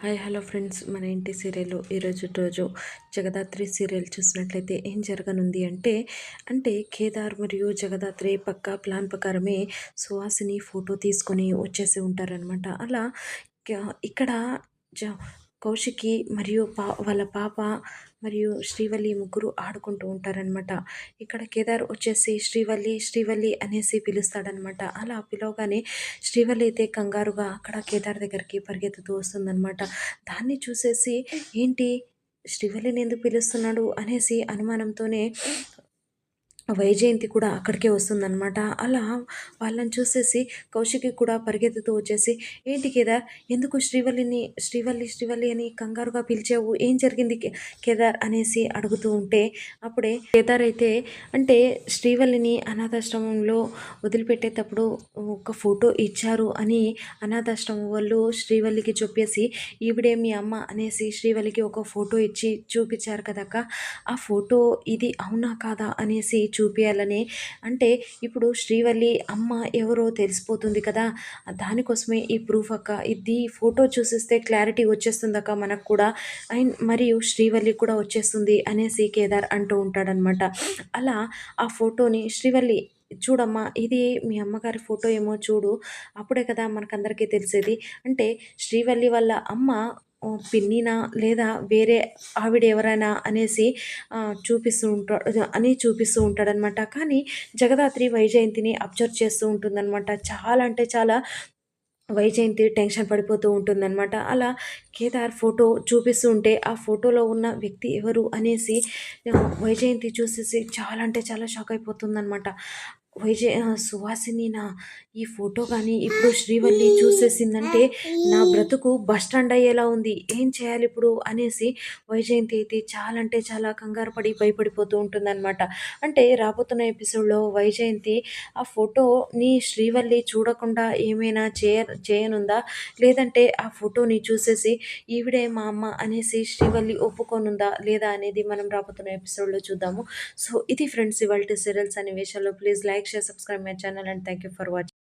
Hi hello friends. మన ఇంటి serial? ఈరోజు రోజు జగదాత్రి సీరియల్ చూసినట్లయితే ఏం జరగనుంది అంటే అంటే కేదార్ మరియు జగదాత్రి పక్క ప్లాన్ ప్రకారమే సుహాసిని ఫోటో తీసుకొని వచ్చేసి ఉంటారనమాట అలా ఇక్కడ జ కౌశికి మరియు పా వాళ్ళ పాప మరియు శ్రీవల్లి ముగ్గురు ఆడుకుంటూ ఉంటారనమాట ఇక్కడ కేదార్ వచ్చేసి శ్రీవల్లి శ్రీవల్లి అనేసి పిలుస్తాడనమాట అలా పిలవగానే శ్రీవల్లి అయితే కంగారుగా అక్కడ కేదార్ దగ్గరికి పరిగెత్తుతూ వస్తుందనమాట దాన్ని చూసేసి ఏంటి? శ్రీవల్లిని ఎందుకు పిలుస్తున్నాడు? అనేసి అనుమానంతోనే వైజయంతి కూడా అక్కడికే వస్తుందన్నమాట. అలా వాళ్ళని చూసేసి కౌశికి కూడా పరిగెత్తుతూ వచ్చేసి ఏంటి కేదార్ ఎందుకు శ్రీవల్లిని శ్రీవల్లి శ్రీవల్లి అని కంగారుగా పిలిచావు? ఏం జరిగింది కేదార్? అనేసి అడుగుతూ ఉంటే అప్పుడే కేదార్ అయితే అంటే శ్రీవల్లిని అనాథాశ్రమంలో వదిలిపెట్టేటప్పుడు ఒక ఫోటో ఇచ్చారు అని అనాథాశ్రమం వాళ్ళు శ్రీవల్లికి చెప్పేసి ఈవిడే మీ అమ్మ అనేసి శ్రీవల్లికి ఒక ఫోటో ఇచ్చి చూపించారు కదక్క. ఆ ఫోటో ఇది అవునా కాదా? అనేసి చూపించాలని అంటే ఇప్పుడు శ్రీవల్లి అమ్మ ఎవరో తెలిసిపోతుంది కదా. దానికోసమే ఈ ప్రూఫ్ అక్క. ఇది ఫోటో చూసిస్తే క్లారిటీ వచ్చేస్తుంది అక్క మనకు కూడా. అండ్ మరియు శ్రీవల్లి కూడా వచ్చేస్తుంది అనేసి కేదార్ అంటూ ఉంటాడనమాట అలా ఆ ఫోటోని శ్రీవల్లి చూడమ్మా ఇది మీ అమ్మగారి ఫోటో ఏమో చూడు. అప్పుడే కదా మనకందరికీ తెలిసేది. అంటే శ్రీవల్లి వాళ్ళ అమ్మ పిన్నినా లేదా వేరే ఆవిడ ఎవరైనా అనేసి చూపిస్తూ ఉంటాడు అని చూపిస్తూ ఉంటాడనమాట కానీ జగదాత్రి వైజయంతిని అబ్జర్వ్ చేస్తూ ఉంటుందన్నమాట. చాలా అంటే చాలా వైజయంతి టెన్షన్ పడిపోతూ ఉంటుందన్నమాట. అలా కేదార్ ఫోటో చూపిస్తూ ఉంటే ఆ ఫోటోలో ఉన్న వ్యక్తి ఎవరు అనేసి వైజయంతి చూసేసి చాలా అంటే చాలా షాక్ అయిపోతుందన్నమాట. వైజయ సువాసిని నా ఈ ఫోటో కానీ ఇప్పుడు శ్రీవల్లి చూసేసిందంటే నా బ్రతుకు బస్ స్టాండ్ అయ్యేలా ఉంది. ఏం చేయాలి ఇప్పుడు? అనేసి వైజయంతి అయితే చాలా అంటే చాలా కంగారు పడి భయపడిపోతూ ఉంటుందన్నమాట. అంటే రాబోతున్న ఎపిసోడ్లో వైజయంతి ఆ ఫోటోని శ్రీవల్లి చూడకుండా ఏమైనా చేయ చేయనుందా? లేదంటే ఆ ఫోటోని చూసేసి ఈవిడే మా అమ్మ అనేసి శ్రీవల్లి ఒప్పుకోనుందా లేదా అనేది మనం రాబోతున్న ఎపిసోడ్లో చూద్దాము. సో ఇది ఫ్రెండ్స్ ఇవాళ సీరియల్స్ అనే విషయాల్లో please like Like, share, subscribe my channel and thank you for watching.